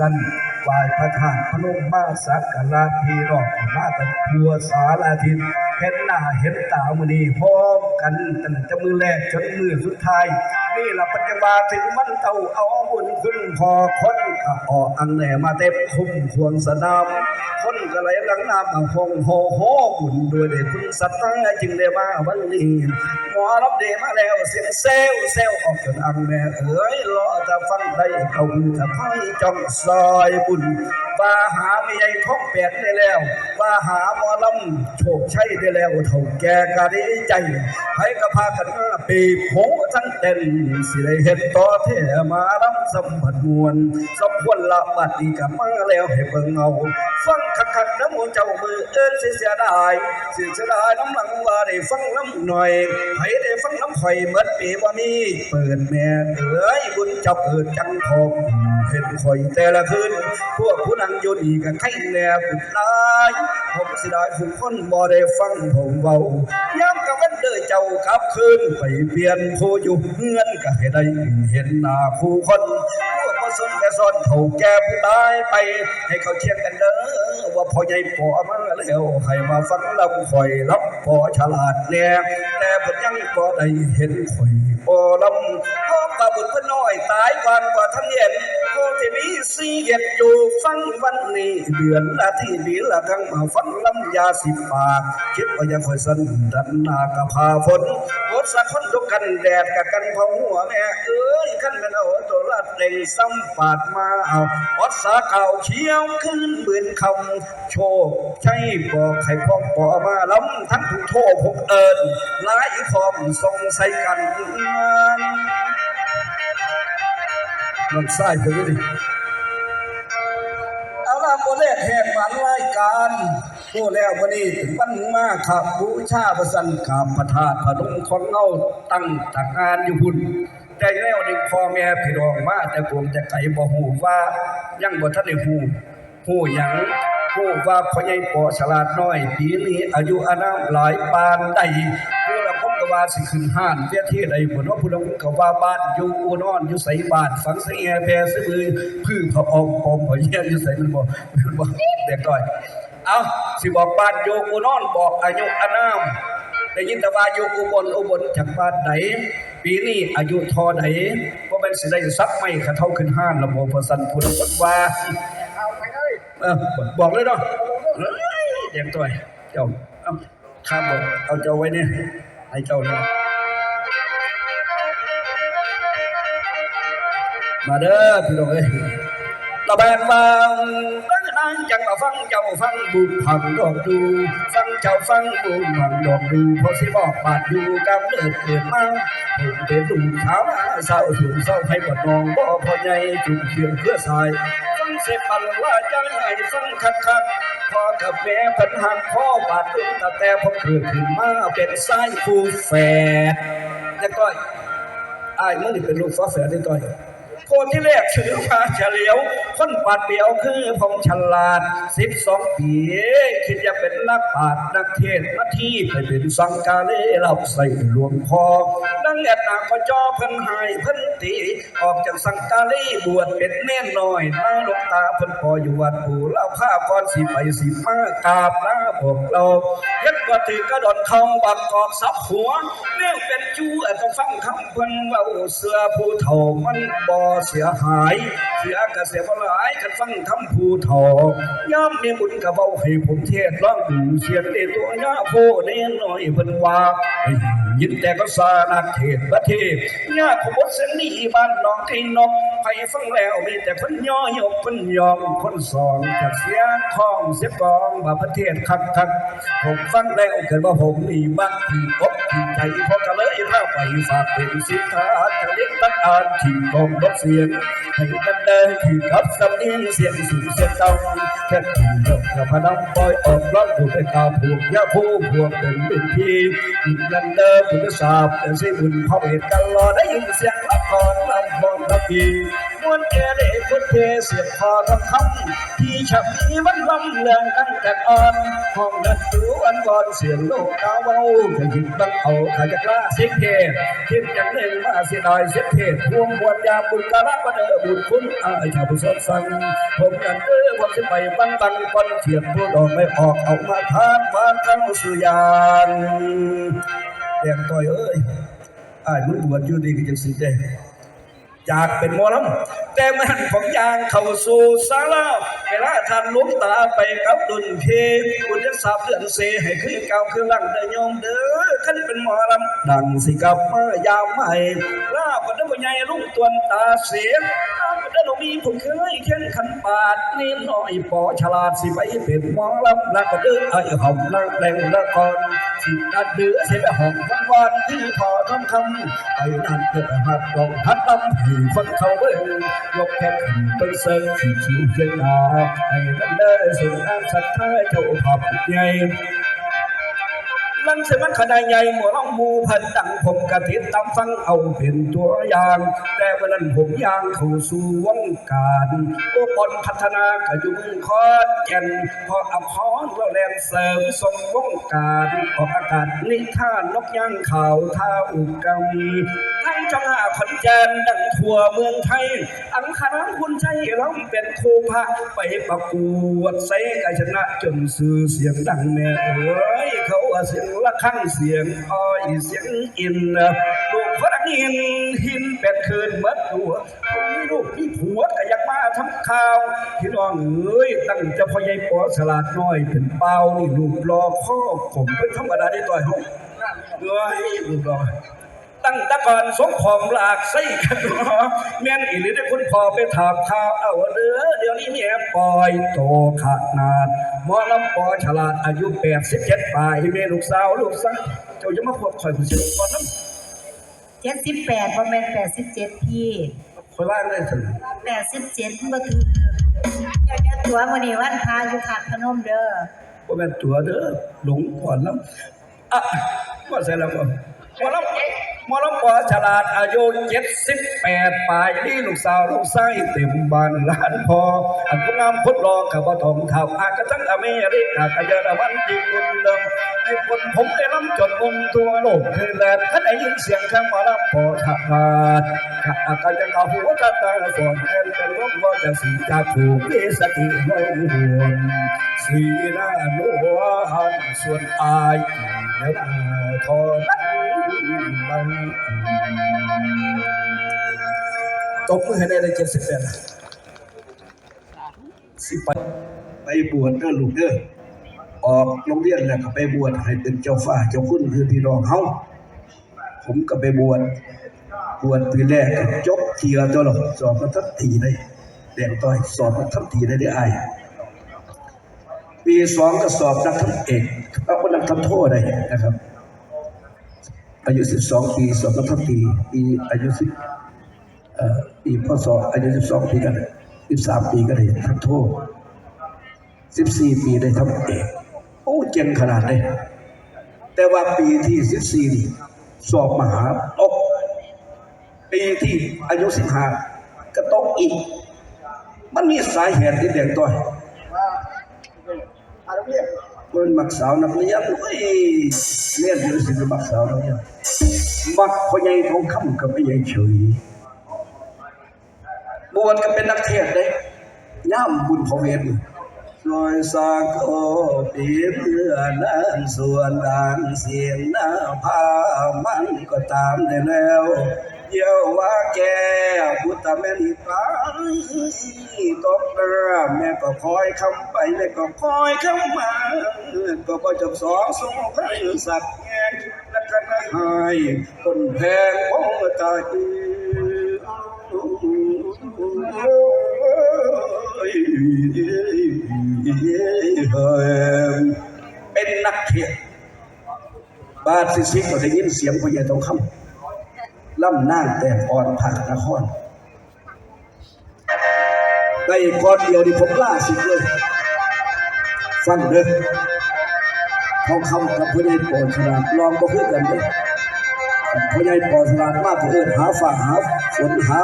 กันไหวายพระธาตุพนมมาสักการะพี่น้อกมาตันทั่วสารทินเห็นหน้าเห็นตามือนีพร้อมกันตั้งแต่มือแรกจนมือสุดท้าย นี่ละปัจจุบันถึงมันเต่าเอาบุญคุณพอคนก็ออกอันแหน่มาเต็มคุ้มควงสนามคนก็ไหลหลังน้ำมาคงโหโหบุญด้วยเดชคุณสัตว์จึงได้มาวันนี้หมอรับเดมาแล้วเสียงเซลเซลออกจนอังแม่เอ๋ยรอจะฟังได้เขาจะให้จ้องซอยบุญว่าหาไม่ใหญ่ท้องแปดได้แล้วว่าหาหมอลำโชคชัยได้แล้วเท่าแก่กะดีใจให้กระพากันมาปีโหทั้งเต็นสิได้เห็นต่อเทมาลำสัมผัสมวลสมควรละบัดนี้กับมาแล้วให้เบิ่งเอาฟังคักคักๆน้ำมูเจ้ามือเอิ้นสิเสียดายสิเสียดายน้ำหลังว่าได้ฟังน้ำหน่อยไผได้ฟังน้ำข่อยเหมือนปีว่ามีเปิดแม่เอ้ยบุญเจ้าเกิดจังทอง เห็นข่อยแต่ละคืน พวกผู้นั่งอยู่นี่ก็ไข่แนบบุญลายผมสิได้ทุกคนบ่ได้ฟังผมเว้าย้ำกับวันเด้อเจ้ากลับคืนไปเปลี่ยนผู้อยู่เฮือนก็ให้ได้เห็นหน้าผู้คนพวกบ่สนแต่สอนเขาแก่ผู้ตายไป ให้เขาเชียร์กันเด้อว่าพอใหญ่ปอมาแล้วให้มาฟังลำข่อยรับพอฉลาดแน่แต่เพิ่นยังบ่ได้เห็นข่อย บ่ลำพ่อปาบุญพนน้อยตายก่อนกว่าท่านเห็นโคที่มีสีเห็ดอยู่ฟังวันนี้เดือนละที่ดีละครั้งมาฟังลำยาสิบปากคิดว่ายังคอยสันดันนากะพาฝนรถสักคนทุกกันแดดกับกันพอหัวแม่เอ้ยขั้นแม่นเอาตัวลาดเด่งซ้ำปาดมาเอาวัดสาเก่าเขียวขึ้นเบือนคำโชคใช่บอกใครพ้องปอมาล้ำทั้งผู้โทษพกเอิญหลายฟอมทรงใส่กันลำไส้ไปดิเอาล่ะโมเลกแหกมันรายการผู้แล้ววันนี้ถึงวันมาขับบูชาประสันขับพระธาตุพนมของเงาตั้งตากงานอยู่พุ่นแต่แล้วดึงพ่อแม่พี่น้องมาแต่กวงแต่ไก่บ่ฮู้ว่ายังบ่ทันได้ฮู้ฮู้หยังฮู้ว่าพ่อใหญ่ปอฉลาดน้อยปีนี้อายุอานามหลายปานใดผู้ละผม ก็ว่าสิขึ้นห้านเวียที่ใดบ่เนาะผู้ละผมก็ว่าบ้านอยู่นอนอยู่ไสบ้านฝังไสแอแพรซื้อมือพื้นพออกปอมพอเฮียอยู่ไสมันบ่มันบ่เด็กน้อยเอาสิบอกบ้านโยกูนอนบอกอายุอานามได้ยินแต่ว่าอยู่อุบลอุบลจากบ้านไหนปีนี้อายุทอไหนก็เป็นสิได้ซักไม่ขาเท่าขึ้นห้านระบบประสันพุทธวัตว่าเอาไปเลยเออบอกเลยเนาะเด็กตัวเจ้าเอาข้าบอกเอาเจ้าไว้เนี่ย ให้เจ้าเนี่ยมาเด้อพี่น้องเอ้ยระแบงบางตั้งนานจังมาฟังเจ้าฟังบุญพังดอกดูฟังเจ้าฟังบุญพังดอกดูเพอสิบอกบาดอยู่กำเนิดเกิดมาผมเป็นลูกขาวหน้าเศร้าสูงเศร้าให้บดนองบ่พอใหญ่จุ่มเชื่อเพื่อสาย ฟังเสียปันว่าจังให้ฟังคักคักพ่อกับแม่พันหักพ่อบาดตุ้งแต่แต่ผมเกิดขึ้นมาเป็นสายคู่แฝดแล้วก็ไอ้มึงนี่เป็นลูกฟ้าแฝดได้ต่อยคนที่แรกชื่อมาเฉลียว คนปาดเปียวคือผมฉลาดสิบสองปีคิดจะเป็นนักปาชญ์นักเทศน์นาที่ไปเป็นสังกาเลเรับใส่หลวงพ่อนั่งแอดนาก็จอเพิ่นหายเพิ่นตีออกจากสังกาเลบวชเป็นแน่นน้อยนั่งหลวงตาเพิ่นพออยู่วัดปู่เล่าผ้าก่อนสิไปสิมากราบลาบอกเราเฮ็ดว่าถือกระดอนเขาบักกอกซับหัวเรื่องเป็นจู้ต้องฟังคำเพิ่นเว้าเสือผู้เฒ่ามันบ่เสียหาย เสียกระเสียบ่หลายกันฟังคำผู้เฒ่าย่อมมีบุญกระเว้าให้ผมเทศร้องดูเสียงในตัวยาโพเน้นหน้อยเพิ่นว่า ยินแต่ก็สานักเทศน์ประเทศญาขบวนเสนนี้บ้านน้องไทยนกไปฟังแล้วมีแต่เพิ่นย่อยกเพิ่นยอมคนสองจากเสียของเสียกองว่าประเทศคักคักผมฟังแล้วเกิดว่าผมมีบ้านที่อกที่ใจพอก็เลยพาไปฝากเป็นสิทธาทะเลตักอ่านที่กองรถเสียงให้กันเดินที่กับสำเนียงเสียงสูงเสียงต่ำแค่ที่เดินกับพนังปล่อยออกร้องถูกไปกาผูกยาผูกพวกเป็นเป็นพี่อีกกันเดินผู้สาบแต่สิบุญพ่อเอกกันรอได้ยินเสียงละครลำบอนละพีมวนแก่เด็กคนเทเสียบคอทองคำที่ฉับมีวันลำเลืองตั้งแต่อ่อนห้องนั้นตูอันก่อนเสียงโลกกาเว้าขยิบบังเอาขยักล้าเสียงเทคิดอย่างหนึ่งมาเสียดายเสียเทพวงบวชยาบุญกาลบันเดอบุญคุณอายชาวผู้สดสังผมกันเออผมสิไปบังบังก่อนเทียบผู้ดอกไม่ออกเอามาทานบ้านเข้าสุยาน ดงต่อยเอ้ยอายมึงบวชอยู่ดีก็จะสิเด้อยากเป็นหมอลำแต่แม่นผมยางเข้าสู่สาราเวลาท่านลุกตาไปกับดุนเพคุณจะสาบเดือนเสให้คือเก่าคือหลังได้ยอมเด้อขันเป็นหมอลำดังสิกลับมายามใหม่ลาบดบ่ ใหญ่ลุงตวนตาเสียลาบดเรามีผมเคยเขียนขันปาดนี่น้อยปอฉลาดสิไปเป็นหมอลำแล้วก็เด้อไอ้หอมนางแดงละก่อนสิกัดเดือเสียหอมวันวันที่พอทำคำไอ้นั่นเกิดหักลองหัดลำให้คนเขาเบิ่งยกแขนขึ้นต้นเสิร์ฟที่ชิวเพียงนาไอ้นั่นเด้อส่งน้ำสัตว์ท้ายเจ้าขอบใหญ่ มันเสมันขนาดใหญ่หมอลองมูพันดังผมกระติดตามฟังเอาเป็นตัวอย่าง แต่วันนั้นผมย่างเข้าสู่วงการโอ้บอลพัฒนากระยุงคอนแก่นพออับคอนเราแลนเสริมทรงวงการออกอากาศนิท่านนกย่างข่าวท่าอุกามีทั้งจังหาขอนแก่นดังทั่วเมืองไทย อังคารคุณใจเราเป็นครูพระไปประกวดใส่กชนะจนสื่อเสียงดังแม่เอ้ยเขาเสียงละข้างเสียงอ้อยเสียงอินลูกพระนินหินเป็ดคืนเบิดตัวมีลูกมีผัวก็อยากมาทำข่าวพี่น้องเอ้ยตั้งจะพ่อใหญ่ปอสลาดน้อยเป็นเป้านี่ลูกรอข้อผมเป็นธรรมดาได้ต่อยห้องเอ้ยลูกรอ ตั้งแตะก่อนสมของหลากไส้กันรอแม่นอีหรือได้คุณพ่อไปถามข่าวเอาเด้อเดี๋ยวนี้เนี่ยปล่อยโตขนาดหมอลำปอฉลาดอายุ87ปลายแม่ลูกสาวลูกสาวเจ้าจะมาพบข่อยผู้สิก่อนน้เจ็ดสิบแปดประมาณแปดสิบเจ็ดพี่ำข่อยว่าได้ถึงแปดสิบเจ็ดก็คือเดี๋ยวเดี๋ยวตัวมันนี่วันพาอยู่ขาดพนมเด้อบ่แม่นตัวเด้อหลงก่อนแล้วอะว่าใส่แล้วก็หมอลำห มอลำปอฉลาดอายุ78ปลายนี่ลูกสาวลูกชายเต็มบ้านหลานพออันผู้งามพุทธรอกับทองเท่าอากระทั่งอเมริกากะยอรมันญี่ปุ่นเดิมไอ้คนผมได้ล้ำจนมุมตัวโลกคือแลนท่านได้ยินเสียงข้างหมอลำปอฉลาดข้าก็ยังเอาหัวตาตาสอนแทนเป็นร่มว่าจะสีจากผูกมีสติไม่ห่วงสีหน้าโนวลส่วนอาย เดี๋ยวทอจบังตบมือให้ได้เลยเจ็ดสิบแปดสิไปไปบวชเด้อลูกเด้อออกโรงเรียนแล้วก็ไปบวชให้เป็นเจ้าฟ้าเจ้าคุณคือพี่น้องเฮาผมก็ไปบวชบวชปีแรกก็จบเทียตัวหรอกสอบมาทันทีได้แดงต้อยสอบมาทันทีได้ได้อาย ปีสองก็สอบนักธรรมเอกเอานักธรรมโทษได้นะครับ อายุ12ปีสอบนักธรรมตรีปีอายุ10เอ่อปีพศอายุ12ปีกัน13ปีก็ได้ทำโทษ14ปีได้ทำเอกโอ้เจ๋งขนาดเลยแต่ว่าปีที่14นี่สอบมหาตกปีที่อายุ15ก็ตกอีก มันมีสาเหตุที่เด่นตัว มันมักสาวนักเรียนเฮ้ยเรียนอยู่สิมักสาวนักเรียนมักพ่อใหญ่ทองคำกับพ่อใหญ่เฉยบวชก็เป็นนักเทศน์ได้ย่ำบุญพระเวทลอยสาโอปีเพื่อนานส่วนด่านเสียงหน้าพามันก็ตามได้แล้ว เยี่ยวว่าแกพุทธแม่นตายตกเรือแม่ก็คอยคำไปแม่ก็คอยคำมาก็พอจบสองสงพระสัตว์แงงและกันหายคนแพงโอ้ตายเป็นนักเทศน์บาทสิสิก็ได้ยินเสียงพญาทองคำ ล่ำนางแต่อ่อนผักนครได้ก่อนเดียวนี่ผมล่าสุดเลยฟังเด้อทองคำกับพญาปอฉลาดลองก็เพื่อกันเลยพญาปอฉลาดมากเพื่อหาฝ่าหาฝนหา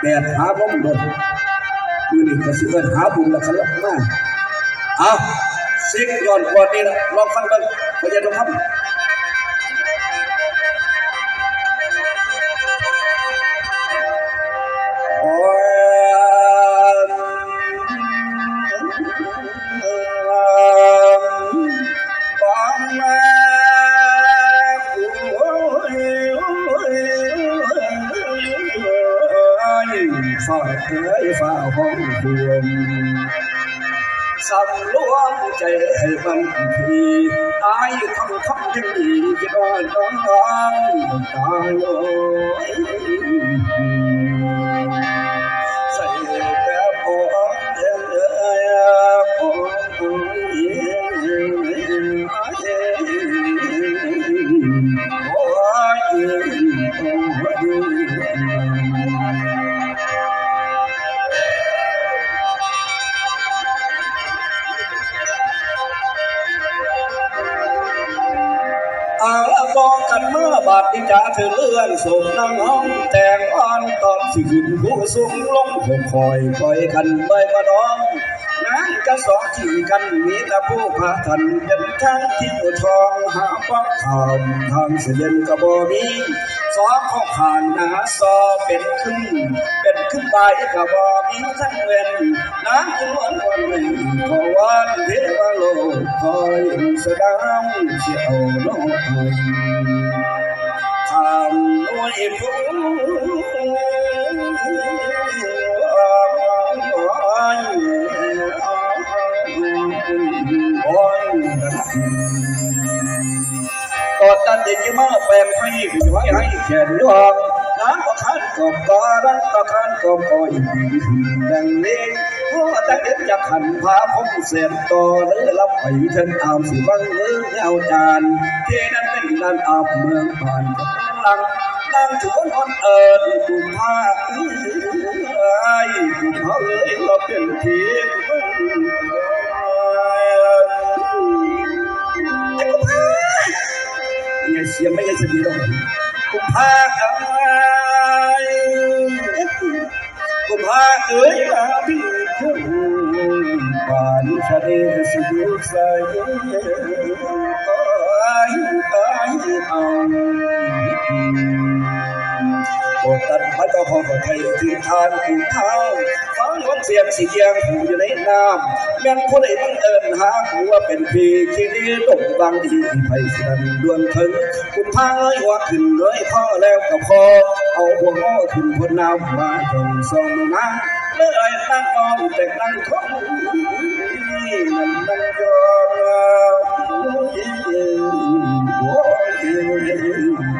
แดดหาบ่มดนมือนี่ก็สิเอิ้นหาบุญละคันละมาเอาสิ่งย้อนก่อนนี่ละลองฟังเบิ่งพยายามทำ เคยฝ่าห้องดวงสำรวมใจให้มันทีอายคำคำที่ดีจะน้อยน้องน้องตายโอ้ย อบาดนิจาเธอเลื่อนสมน้ำห้องแต่งอ่อนตอนสิขึ้นผู้สูงลงผมคอยคอยกันไปมาน้องนั้นก็สองที่กันมีแต่ผู้พาทันเป็นทางที่ตัวทองหาปักทางทางเสียนกระบอมีสองข้อขานหนาซอเป็นขึ้น เป็นขึ้นใบกระบอมีทั้งเวนน้ำจนวันวันหนึ่งขอวันเทวโลกคอยสดามเสียวโลกไทยทำด้วย อดตันเด็กมาแปลงให้ไว้ให้แขนยองน้ำก็ขันกบกอรักก็ขันกบกอยดังนี้หัวตั้งเด็กจะขันพาผมเสียนต่อเลยรับไปถึงอามสิบังเลือเอาจานที่นั้นเป็นด้านอาบเมืองผ่านกับห ลังนั่งชวนคนเอิญกุมผ้าเอ้ยกุมเขาเลยเราเป็นทีมอย่าเสียงไม่ได้จะดีหรอกกุมผ้าเอ้ยกุมผ้าเอ้ยอาพี่คุณป่านชะเดสุดใสเอ้ยเอ้ยเอา โอกตัดพัดก็พอกับไทยทิ้งทานผูเท้าฟังวันเสียงสีเยียงผูอยู่ในน้ำแม่นผู้ใดบังเอิญหาผัวเป็นพี่ที่ดีตกบางทีไผ่สิดันดวนถึงคุณพางเอ้ยว่าขึ้นเลยพ่อแล้วก็พอเอาหัวง้อขึ้นพ้นน้ำมาจงสองน้ำเลื่อยตั้งกองแต่ตั้งคงนั่นนั่งยอมโอ้ยโอ้ย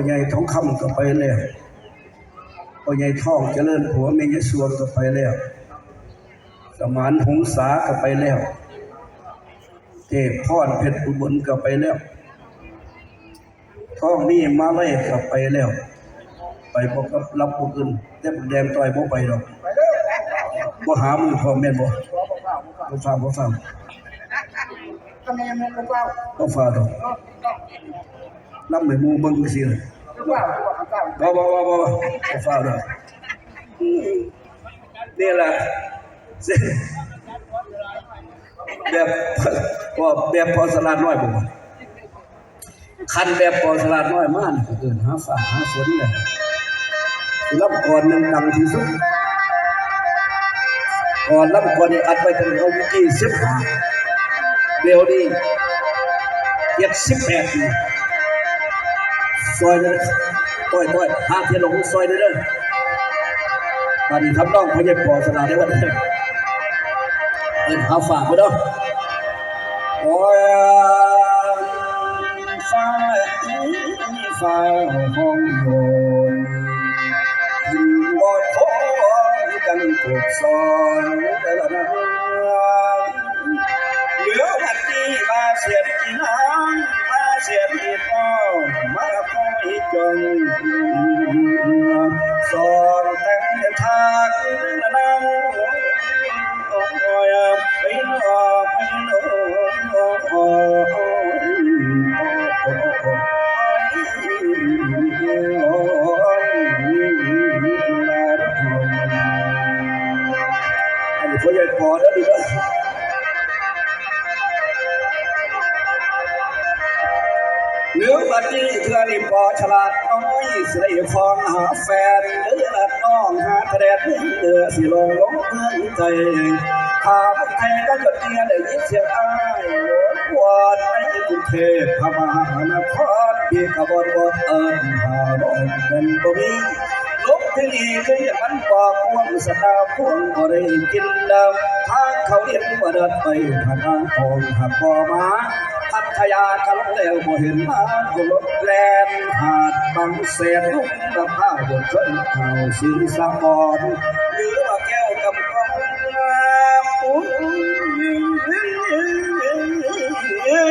อใหญ่ทองคำก็ไปแล้วพ่อใหญ่ทองเจริญผัวเมียสวงก็ไปแล้วสมานหงษาก็ไปแล้วเทพพรเพชรอุบลก็ไปแล้วท้องนี่มาไล่ก็ไปแล้ว ไปบอกกับรับผู้อื่นแต่บุกแดงต่อยบ่ไปดอกบ่หามือพ่อแม่นบ่บ่ฟังบ่ฟังทำไมยังไม่กระเป๋าบ่ฟังดอก นำไปหมู่เบิ่งซื่อๆกระเป๋ากระเป๋าบ่บ่บ่บ่บ่ฟ้าดอกนี่แหละสิแบบว่าแบบพอสลัดน้อยบ่ว่าคันแบบพอสลัดน้อยมานี่ก็เอิ้นหาฟ้าหาฝนแหละฝรับก่อนหนึ่งดังที่สุดก่อนรับก่อนนี่อัดไปถึงอายุยี่สิบห้าเดี๋ยวนี้เจ็ดสิบแปดปี ซอยเลยต้อยต้อยหาเทียนหลงซอยเด้อตอนนี้ทำน้องพยายปอสนาได้วันนี้เอ็นหาฝากไปเด้อโอ้ยฟ้าฟ้าห้องโยนกินบ่อยโอ้ยกันกดซอยแต่ละนา เสียที่พ่อมาคอยจนสอนแต่งทางนั่ง ดนี้เธอนี่พอฉลาดน้อยสิได้ฟองหาแฟนหรือละน้องหาแดดเดือสิลงลงเพื่อนใจหาไม่ไทยก็จะเตียได้ยินเสียงอ้ายโหวานในกรุงเทพพมหานครพี่กบฏบฏเอิญหาลงเป็นบ่มีลุกที่นี่คืออย่างมันปอกพวงสตาพวงก็ได้กินดำทางเขาเรียกว่าเดินไปทางทางทองหักบ่อมา พัทยากะลงแล้วบ่เห็นมาก็รถแลนหาดบางแสนลุกกับข้าบนเส้นข่าสินสะบอนหรือว่าแก้วกับกองอุ้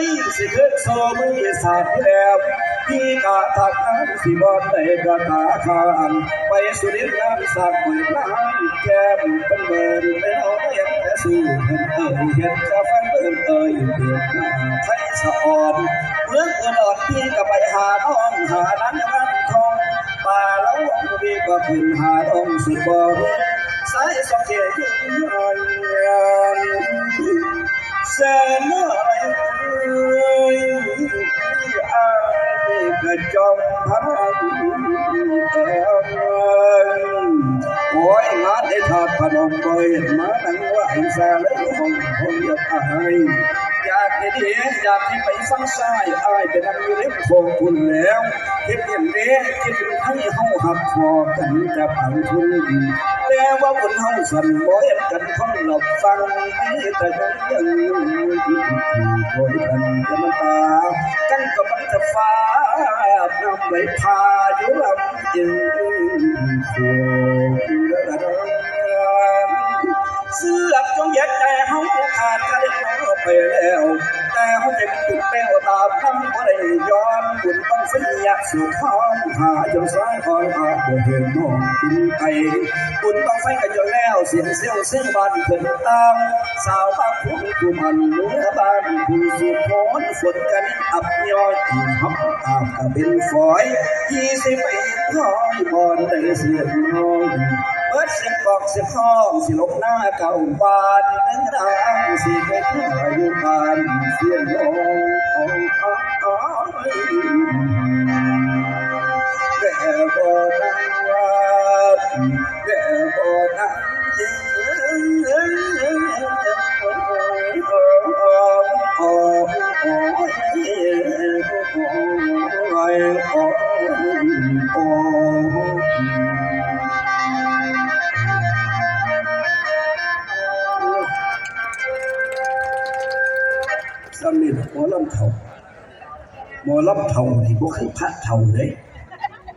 ยสิขึ้นโซมือสาดแล้วพี่กาทักน้ำสิบอนได้กะตาคานไปสุรินน้ำสักปุ๋ยน้ำแก้มเป็นเบิร์นไม่เอาอย่างแต่สู้เห็นเอ่ยเห็นกาแฟ เบิร์นเอ่ยเดือดไทยสะอ่อนเมื่อเงินอดพี่ก็ไปหาน้องหานั้นรันทองป่าแล้วพี่ก็ขึ้นหาน้องสุดบ่มีสายสองเกียร์ยิ่งใหญ่แสนน้อยเอ้ยอย จอมพันเอิมโอ้ยงาได้ทอดพนมก็เห็นมาหนังว่าไอ้สาเลยห้องห้องอยากอาย อยากได้ดีอยากที่ไปฟังสายอายไปนั่งอยู่เล็บโคงคุณแล้วคิดเห็นเด้คิดให้เฮาหักคอกันจะพังทุนแต่ว่าบนเฮาสันบ่เห็นกันคนหลับฟังไมีแต่ยังยังคอยกันกันตากันก็มันจะฟ้านำไปพาอยู่ลำยืนโคเไปแล้ว แต่เฮาจะติดแป้วตามคำบ่ได้ย้อนบุญต้องเสียสุดท้องหาจนสายคอนอาบ่เห็นน้องกินไปบุญต้องไฟกันจนแล้วเสียงเสียวเสียงบานเพิ่นตามสาวบ้านผู้ผู้มันเนื้อบานผู้สุดโหนฝนกันอับย้อยทีหับอาบก็เป็นฝอยยี่สิบปีท้องบอนได้เสียงน้อง เบิดสิบกอกสิบห้องสิลบหน้าเก่าบานดังดังสิไปทั่วอยู่บ้านเสียงร้องอ้องอ้ ส